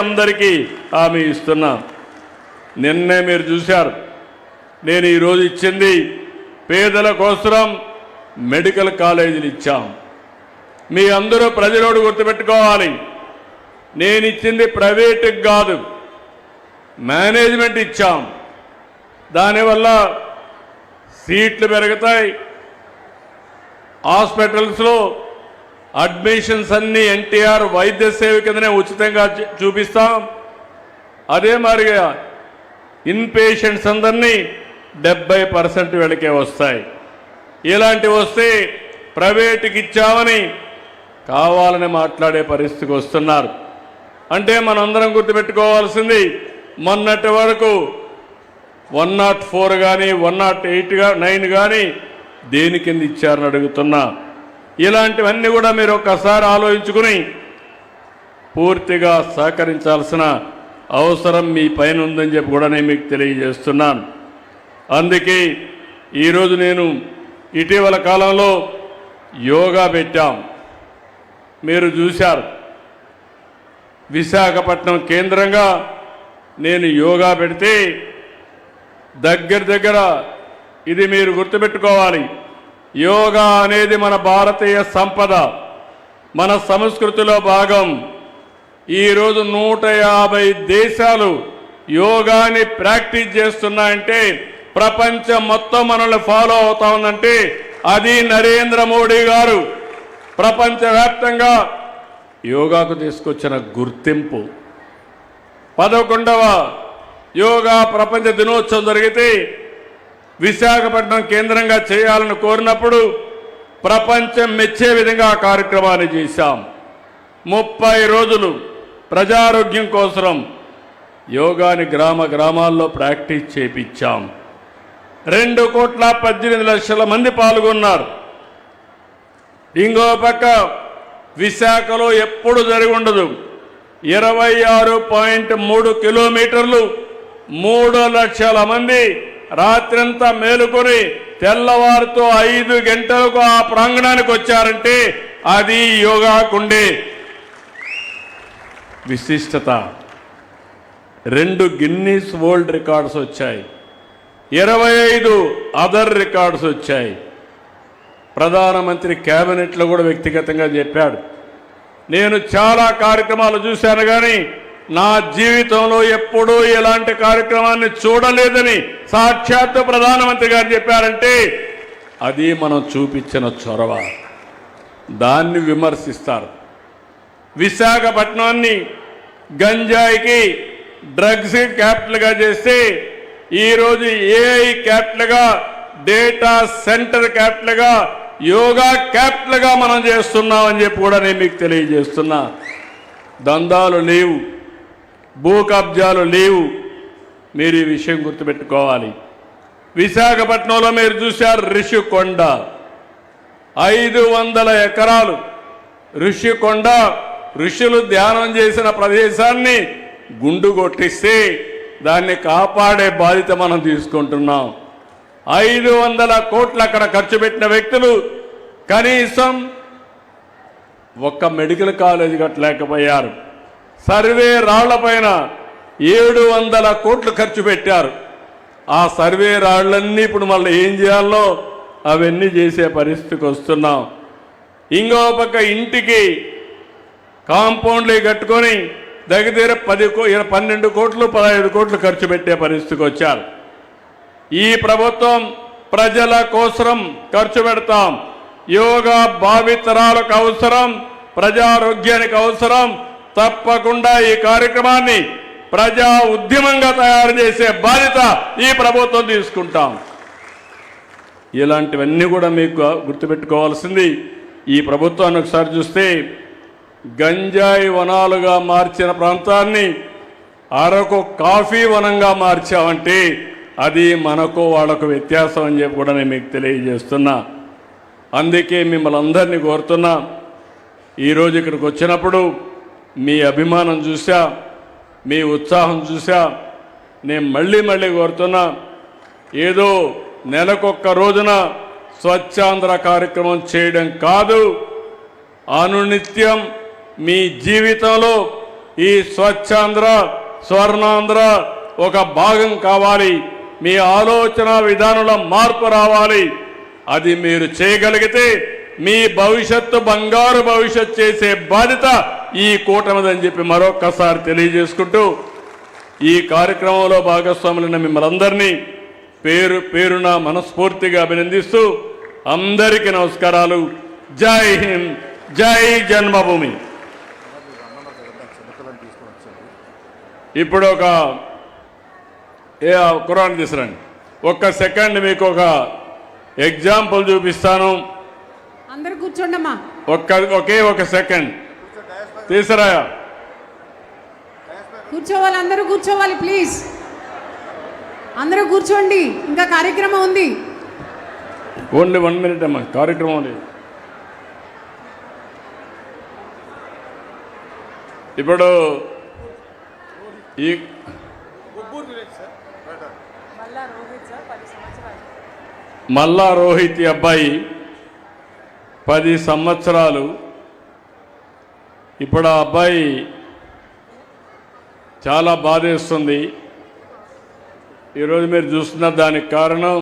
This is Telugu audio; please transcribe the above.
అందరికీ హామీ ఇస్తున్నా. నిన్నే మీరు చూశారు. నేను ఈరోజు ఇచ్చింది పేదల కోసం మెడికల్ కాలేజీలు ఇచ్చాం. మీ అందరూ ప్రజలోడు గుర్తుపెట్టుకోవాలి. నేను ఇచ్చింది ప్రైవేటుకి కాదు మేనేజ్మెంట్ ఇచ్చాం. దానివల్ల సీట్లు పెరుగుతాయి. హాస్పిటల్స్లో అడ్మిషన్స్ అన్ని ఎన్టీఆర్ వైద్య సేవ కిందనే ఉచితంగా చూపిస్తాం. అదే మాదిరిగా ఇన్ పేషెంట్స్ అందరినీ డెబ్బై పర్సెంట్ వీళ్ళకే వస్తాయి. ఇలాంటివి వస్తే ప్రైవేటుకి ఇచ్చామని కావాలని మాట్లాడే పరిస్థితికి వస్తున్నారు. అంటే మనందరం గుర్తుపెట్టుకోవాల్సింది మొన్నటి వరకు వన్ నాట్ ఫోర్ కానీ వన్ నాట్ ఎయిట్ కానీ నైన్ కానీ దేని కింద ఇచ్చారని అడుగుతున్నా. ఇలాంటివన్నీ కూడా మీరు ఒక్కసారి ఆలోచించుకుని పూర్తిగా సహకరించాల్సిన అవసరం మీ పైన ఉందని చెప్పి కూడా నేను మీకు తెలియజేస్తున్నాను. అందుకే ఈరోజు నేను ఇటీవల కాలంలో యోగా పెట్టాం. మీరు చూశారు. విశాఖపట్నం కేంద్రంగా నేను యోగా పెడితే దగ్గర దగ్గర ఇది మీరు గుర్తుపెట్టుకోవాలి. యోగా అనేది మన భారతీయ సంపద మన సంస్కృతిలో భాగం. ఈరోజు నూట యాభై దేశాలు యోగాని ప్రాక్టీస్ చేస్తున్నాయంటే ప్రపంచం మొత్తం మనల్ని ఫాలో అవుతా ఉందంటే అది నరేంద్ర మోడీ గారు. ప్రపంచవ్యాప్తంగా యోగాకు తీసుకొచ్చిన గుర్తింపు. పదకొండవ యోగా ప్రపంచ దినోత్సవం జరిగితే విశాఖపట్నం కేంద్రంగా చేయాలని కోరినప్పుడు ప్రపంచం మెచ్చే విధంగా ఆ కార్యక్రమాన్ని చేశాం. ముప్పై రోజులు ప్రజారోగ్యం కోసం యోగాని గ్రామ గ్రామాల్లో ప్రాక్టీస్ చేపించాం. రెండు కోట్ల పద్దెనిమిది లక్షల మంది పాల్గొన్నారు. ఇంకో పక్క విశాఖలో ఎప్పుడు జరిగి ఉండదు. ఇరవై ఆరు పాయింట్ మూడు కిలోమీటర్లు మూడు లక్షల మంది రాత్రంతా మేలుకొని తెల్లవారుతో ఐదు గంటలకు ఆ ప్రాంగణానికి వచ్చారంటే అది యోగాకుండే విశిష్టత. రెండు గిన్నీస్ వరల్డ్ రికార్డ్స్ వచ్చాయి. ఇరవై ఐదు అదర్ రికార్డ్స్ వచ్చాయి. ప్రధానమంత్రి కేబినెట్లో కూడా వ్యక్తిగతంగా చెప్పాడు. నేను చాలా కార్యక్రమాలు చూశాను కానీ నా జీవితంలో ఎప్పుడూ ఎలాంటి కార్యక్రమాన్ని చూడలేదని సాక్షాత్తు ప్రధానమంత్రి గారు చెప్పారంటే అది మనం చూపించిన చొరవ. దాన్ని విమర్శిస్తారు. విశాఖపట్నాన్ని గంజాయికి డ్రగ్స్ క్యాపిటల్గా చేస్తే ఈరోజు ఏఐ క్యాపిటల్గా డేటా సెంటర్ క్యాపిటల్గా యోగా క్యాపిటల్గా మనం చేస్తున్నామని చెప్పి కూడా నేను మీకు తెలియజేస్తున్నా. దందాలు లేవు. భూ కబ్జాలు లేవు. మీరు ఈ విషయం గుర్తుపెట్టుకోవాలి. విశాఖపట్నంలో మీరు చూశారు రిషికొండ ఐదు వందల ఎకరాలు. ఋషికొండ ఋషులు ధ్యానం చేసిన ప్రదేశాన్ని గుండు కొట్టిస్తే దాన్ని కాపాడే బాధ్యత మనం తీసుకుంటున్నాం. ఐదు వందల కోట్లు అక్కడ ఖర్చు పెట్టిన వ్యక్తులు కనీసం ఒక్క మెడికల్ కాలేజ్ కట్టలేకపోయారు. సర్వే రాళ్ళపైన ఏడు వందల కోట్లు ఖర్చు పెట్టారు. ఆ సర్వే రాళ్ళన్నీ ఇప్పుడు మళ్ళీ ఏం చేయాలో అవన్నీ చేసే పరిస్థితికి వస్తున్నాం. ఇంకో పక్క ఇంటికి కాంపౌండ్లు కట్టుకొని దగ్గర దగ్గర పది పన్నెండు కోట్లు పదహైదు కోట్లు ఖర్చు పెట్టే పరిస్థితికి వచ్చారు. ఈ ప్రభుత్వం ప్రజల కోసం ఖర్చు పెడతాం. యోగా భావితరాలకు అవసరం ప్రజారోగ్యానికి అవసరం తప్పకుండా ఈ కార్యక్రమాన్ని ప్రజా ఉద్యమంగా తయారు చేసే బాధ్యత ఈ ప్రభుత్వం తీసుకుంటాం. ఇలాంటివన్నీ కూడా మీకు గుర్తుపెట్టుకోవాల్సింది. ఈ ప్రభుత్వాన్ని ఒకసారి చూస్తే గంజాయి వనాలుగా మార్చిన ప్రాంతాన్ని అరకు కాఫీ వనంగా మార్చామంటే అది మనకు వాళ్ళకు వ్యత్యాసం అని చెప్పి కూడా నేను మీకు తెలియజేస్తున్నా. అందుకే మిమ్మల్ని అందరినీ కోరుతున్నా. ఈరోజు ఇక్కడికి వచ్చినప్పుడు మీ అభిమానం చూసా మీ ఉత్సాహం చూసా నేను మళ్ళీ మళ్ళీ కోరుతున్నా ఏదో నెలకొక్క రోజున స్వచ్ఛాంధ్ర కార్యక్రమం చేయడం కాదు అనునిత్యం మీ జీవితంలో ఈ స్వచ్ఛాంధ్ర స్వర్ణాంధ్ర ఒక భాగం కావాలి మీ ఆలోచన విధానంలో మార్పు రావాలి. అది మీరు చేయగలిగితే మీ భవిష్యత్తు బంగారు భవిష్యత్ చేసే బాధ్యత ఈ కూటమిదని చెప్పి మరొక్కసారి తెలియజేసుకుంటూ ఈ కార్యక్రమంలో భాగస్వాములైన మిమ్మల్ని అందరినీ పేరు పేరున మనస్ఫూర్తిగా అభినందిస్తూ అందరికీ నమస్కారాలు. జై హింద్ జై జన్మభూమి. ఇప్పుడు ఒక ఏ కురాన్ తీసురండి ఒక్క సెకండ్ మీకు ఒక ఎగ్జాంపుల్ చూపిస్తాను. అందరు కూర్చోండమ్మా. ఒక్క ఒకే ఒక సెకండ్. తీసురా కూర్చోవాలి అందరూ కూర్చోవాలి ప్లీజ్ అందరూ కూర్చోండి ఇంకా కార్యక్రమం ఉంది. ఓన్లీ వన్ మినిట్ అమ్మా కార్యక్రమం ఉంది. ఇప్పుడు ఈ మల్లా రోహిత్ అబ్బాయి పది సంవత్సరాలు ఇప్పుడు ఆ అబ్బాయి చాలా బాధేస్తుంది. ఈరోజు మీరు చూస్తున్న దానికి కారణం